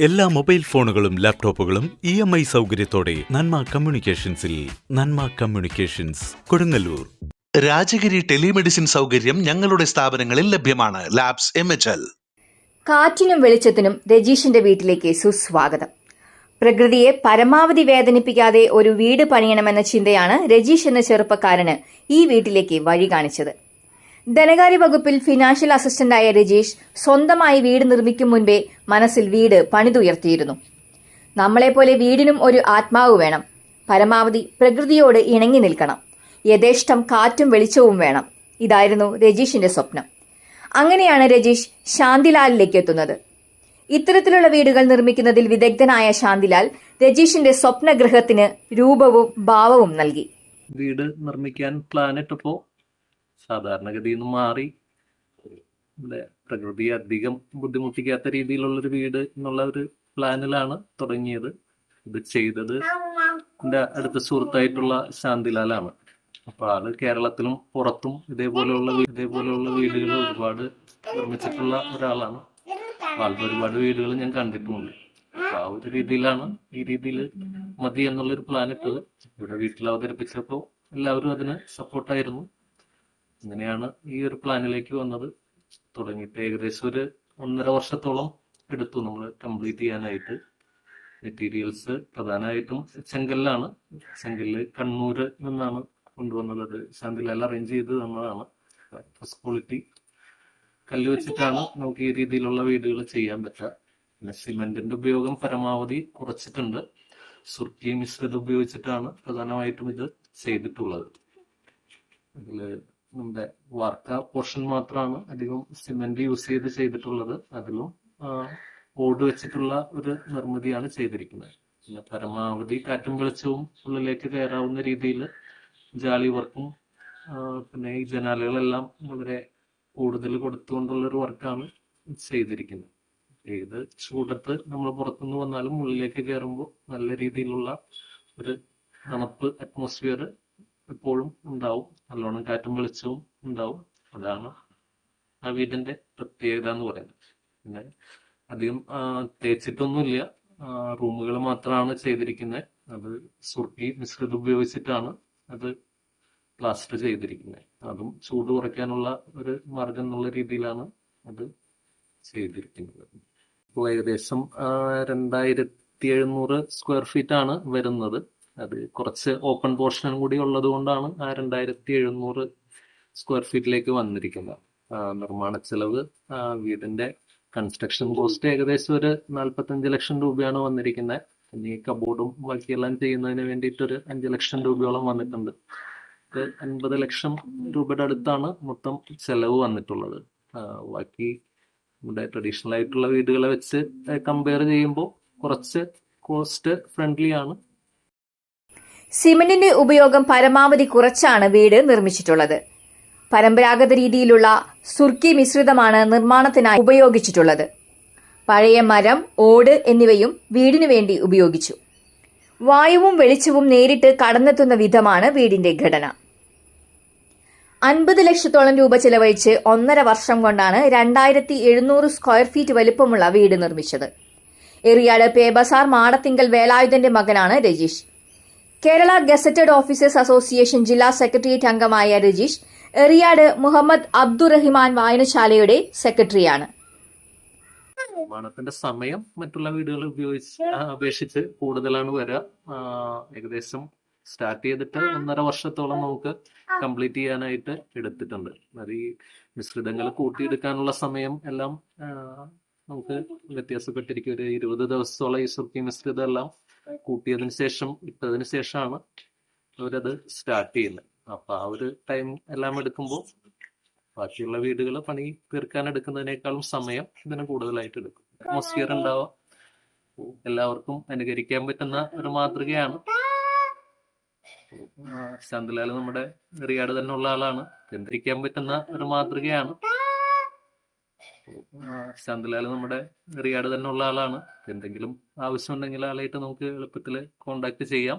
എല്ലാ മൊബൈൽ ഫോണുകളും ലാപ്ടോപ്പുകളും ഇ എം ഐ സൗകര്യത്തോടെ നന്മ കമ്മ്യൂണിക്കേഷൻസിൽ നന്മ കമ്മ്യൂണിക്കേഷൻസ് കൊടുങ്ങല്ലൂർ. രാജഗിരി ടെലിമെഡിസിൻ സൗകര്യം ഞങ്ങളുടെ സ്ഥാപനങ്ങളിൽ ലഭ്യമാണ്. Labs M H L. കാറ്റിനും വെളിച്ചത്തിനും രജീഷിന്റെ വീട്ടിലേക്ക് സുസ്വാഗതം. പ്രകൃതിയെ പരമാവധി വേദനിപ്പിക്കാതെ ഒരു വീട് പണിയണമെന്ന ചിന്തയാണ് രജീഷ് എന്ന ചെറുപ്പക്കാരന് ഈ വീട്ടിലേക്ക് വഴി കാണിച്ചത്. ധനകാര്യ വകുപ്പിൽ ഫിനാൻഷ്യൽ അസിസ്റ്റന്റായ രജീഷ് സ്വന്തമായി വീട് നിർമ്മിക്കും മുൻപേ മനസ്സിൽ വീട് പണിതുയർത്തിയിരുന്നു. നമ്മളെപ്പോലെ വീടിനും ഒരു ആത്മാവ് വേണം. പരമാവധി പ്രകൃതിയോട് ഇണങ്ങി നിൽക്കണം. യഥേഷ്ടം കാറ്റും വെളിച്ചവും വേണം. ഇതായിരുന്നു രജീഷിന്റെ സ്വപ്നം. അങ്ങനെയാണ് രജീഷ് ശാന്തിലാലിലേക്ക് എത്തുന്നത്. ഇത്തരത്തിലുള്ള വീടുകൾ നിർമ്മിക്കുന്നതിൽ വിദഗ്ധനായ ശാന്തിലാൽ രജീഷിന്റെ സ്വപ്നഗ്രഹത്തിന് രൂപവും ഭാവവും നൽകി. വീട് നിർമ്മിക്കാൻ പ്ലാൻ ഇട്ടപ്പോൾ സാധാരണഗതിയിൽ നിന്ന് മാറി. ഇവിടെ പ്രകൃതിയെ അധികം ബുദ്ധിമുട്ടിക്കാത്ത രീതിയിലുള്ളൊരു വീട് എന്നുള്ള ഒരു പ്ലാനിലാണ് തുടങ്ങിയത്. ഇത് ചെയ്തത് എന്റെ അടുത്ത സുഹൃത്തായിട്ടുള്ള ശാന്തിലാലാണ്. അപ്പൊ ആൾ കേരളത്തിലും പുറത്തും ഇതേപോലെയുള്ള ഇതേപോലെയുള്ള വീടുകൾ ഒരുപാട് നിർമ്മിച്ചിട്ടുള്ള ഒരാളാണ്. ആൾക്ക് ഒരുപാട് വീടുകൾ ഞാൻ കണ്ടിട്ടുമുണ്ട് ആ ഒരു രീതിയിലാണ് ഈ രീതിയിൽ മതി എന്നുള്ളൊരു പ്ലാൻ ഇട്ടത് ഇവിടെ വീട്ടിൽ അവതരിപ്പിച്ചപ്പോൾ എല്ലാവരും അതിന് സപ്പോർട്ടായിരുന്നു. അങ്ങനെയാണ് ഈ ഒരു പ്ലാനിലേക്ക് വന്നത്. തുടങ്ങിയിട്ട് ഏകദേശം ഒരു ഒന്നര വർഷത്തോളം എടുത്തു നമ്മൾ കംപ്ലീറ്റ് ചെയ്യാനായിട്ട് മെറ്റീരിയൽസ് പ്രധാനമായിട്ടും ചെങ്കല്ലാണ്. ചെങ്കല്ല് കണ്ണൂര് നിന്നാണ് കൊണ്ടുവന്നത്. അത് ശാന്തിലാൽ അറേഞ്ച് ചെയ്ത് തന്നതാണ്. ഫസ്റ്റ് ക്വാളിറ്റി കല്ല് വെച്ചിട്ടാണ് നമുക്ക് ഈ രീതിയിലുള്ള വീടുകൾ ചെയ്യാൻ പറ്റുക. പിന്നെ സിമെന്റിന്റെ ഉപയോഗം പരമാവധി കുറച്ചിട്ടുണ്ട്. സുർക്കി മിശ്രിതം ഉപയോഗിച്ചിട്ടാണ് പ്രധാനമായിട്ടും ഇത് ചെയ്തിട്ടുള്ളത്. നമ്മുടെ വാർക്ക പോർഷൻ മാത്രമാണ് അധികം സിമെന്റ് യൂസ് ചെയ്ത് ചെയ്തിട്ടുള്ളത്. അതിലും ഓട് വെച്ചിട്ടുള്ള ഒരു നിർമ്മിതിയാണ് ചെയ്തിരിക്കുന്നത്. പിന്നെ പരമാവധി കാറ്റും വെളിച്ചവും ഉള്ളിലേക്ക് കയറാവുന്ന രീതിയിൽ ജാലി വർക്കും പിന്നെ ഈ ജനാലകളെല്ലാം വളരെ കൂടുതൽ കൊടുത്തുകൊണ്ടുള്ള ഒരു വർക്കാണ് ചെയ്തിരിക്കുന്നത്. ഏത് ചൂടത്ത് നമ്മൾ പുറത്തുനിന്ന് വന്നാലും ഉള്ളിലേക്ക് കയറുമ്പോൾ നല്ല രീതിയിലുള്ള ഒരു തണുപ്പ് അറ്റ്മോസ്ഫിയർ എപ്പോഴും ഉണ്ടാവും. നല്ലോണം കാറ്റും വെളിച്ചവും ഉണ്ടാവും. അതാണ് ആ വീടിന്റെ പ്രത്യേകത എന്ന് പറയുന്നത്. പിന്നെ അധികം തേച്ചിട്ടൊന്നുമില്ല. റൂമുകൾ മാത്രമാണ് ചെയ്തിരിക്കുന്നത്. അത് സുർക്കി മിശ്രിതം ഉപയോഗിച്ചിട്ടാണ് അത് പ്ലാസ്റ്റർ ചെയ്തിരിക്കുന്നത്. അതും ചൂട് കുറയ്ക്കാനുള്ള ഒരു മാർഗം എന്നുള്ള രീതിയിലാണ് അത് ചെയ്തിരിക്കുന്നത്. ഇപ്പോൾ ഏകദേശം രണ്ടായിരത്തി എഴുന്നൂറ് സ്ക്വയർ ഫീറ്റ് ആണ് വരുന്നത്. അത് കുറച്ച് ഓപ്പൺ പോർഷൻ കൂടി ഉള്ളത് കൊണ്ടാണ് ആ രണ്ടായിരത്തി എഴുന്നൂറ് സ്ക്വയർ ഫീറ്റിലേക്ക് വന്നിരിക്കുന്നത്. നിർമ്മാണ ചെലവ് വീടിന്റെ കൺസ്ട്രക്ഷൻ കോസ്റ്റ് ഏകദേശം ഒരു നാൽപ്പത്തഞ്ച് ലക്ഷം രൂപയാണ് വന്നിരിക്കുന്നത്. ഈ കബോർഡും ബാക്കിയെല്ലാം ചെയ്യുന്നതിന് വേണ്ടിയിട്ട് ഒരു അഞ്ച് ലക്ഷം രൂപയോളം വന്നിട്ടുണ്ട്. അൻപത് ലക്ഷം രൂപയുടെ അടുത്താണ് മൊത്തം ചെലവ് വന്നിട്ടുള്ളത്. ബാക്കി നമ്മുടെ ട്രഡീഷണൽ ആയിട്ടുള്ള വീടുകളെ വെച്ച് കമ്പയർ ചെയ്യുമ്പോൾ കുറച്ച് കോസ്റ്റ് ഫ്രണ്ട്ലി ആണ്. സിമന്റിന്റെ ഉപയോഗം പരമാവധി കുറച്ചാണ് വീട് നിർമ്മിച്ചിട്ടുള്ളത്. പരമ്പരാഗത രീതിയിലുള്ള സുർക്കി മിശ്രിതമാണ് നിർമ്മാണത്തിനായി ഉപയോഗിച്ചിട്ടുള്ളത്. പഴയ മരം ഓട് എന്നിവയും വീടിനു വേണ്ടി ഉപയോഗിച്ചു. വായുവും വെളിച്ചവും നേരിട്ട് കടന്നെത്തുന്ന വിധമാണ് വീടിന്റെ ഘടന. അൻപത് ലക്ഷത്തോളം രൂപ ചെലവഴിച്ച് ഒന്നര വർഷം കൊണ്ടാണ് രണ്ടായിരത്തി എഴുന്നൂറ് സ്ക്വയർ ഫീറ്റ് വലുപ്പമുള്ള വീട് നിർമ്മിച്ചത്. എറിയാട് പേബസാർ മാടത്തിങ്കൽ വേലായുധന്റെ മകനാണ് Rajeesh. Kerala gazetted officers association ജില്ലാ സെക്രട്ടേറിയറ്റ് അംഗമായ രജീഷ് എറിയാട് മുഹമ്മദ് അബ്ദുറഹിമാൻ വായനശാലയുടെ സെക്രട്ടറിയാണ്. നിർമ്മാണത്തിന്റെ സമയം മറ്റുള്ള വീടുകൾ ഉപയോഗിച്ച് അപേക്ഷിച്ച് കൂടുതലാണ് വരിക. ഏകദേശം സ്റ്റാർട്ട് ചെയ്തിട്ട് ഒന്നര വർഷത്തോളം നമുക്ക് കംപ്ലീറ്റ് ചെയ്യാനായിട്ട് എടുത്തിട്ടുണ്ട്. അത് ഈ മിശ്രിതങ്ങൾ കൂട്ടിയെടുക്കാനുള്ള സമയം എല്ലാം നമുക്ക് വ്യത്യാസപ്പെട്ടിരിക്കും. ഒരു ഇരുപത് ദിവസത്തോളം ഈ സുർക്കി മിശ്രിതം എല്ലാം കൂട്ടിയതിന് ശേഷം ഇട്ടതിന് ശേഷമാണ് അവരത് സ്റ്റാർട്ട് ചെയ്യുന്നത്. അപ്പൊ ആ ഒരു ടൈം എല്ലാം എടുക്കുമ്പോൾ ബാക്കിയുള്ള വീടുകൾ പണി തീർക്കാൻ എടുക്കുന്നതിനേക്കാളും സമയം ഇതിന് കൂടുതലായിട്ട് എടുക്കും. അറ്റ്മോസ്ഫിയർ ഉണ്ടാവാം. എല്ലാവർക്കും അനുകരിക്കാൻ പറ്റുന്ന ഒരു മാതൃകയാണ്. ശാന്തലാൽ നമ്മുടെ റിയാട് തന്നെ ഉള്ള ആളാണ്. ചിന്തിക്കാൻ പറ്റുന്ന ഒരു മാതൃകയാണ്. ശാന്തിലാൽ നമ്മുടെ റിയാട് തന്നെ ഉള്ള ആളാണ്. എന്തെങ്കിലും ആവശ്യമുണ്ടെങ്കിൽ ആളായിട്ട് നമുക്ക് എളുപ്പത്തിൽ കോണ്ടാക്ട് ചെയ്യാം.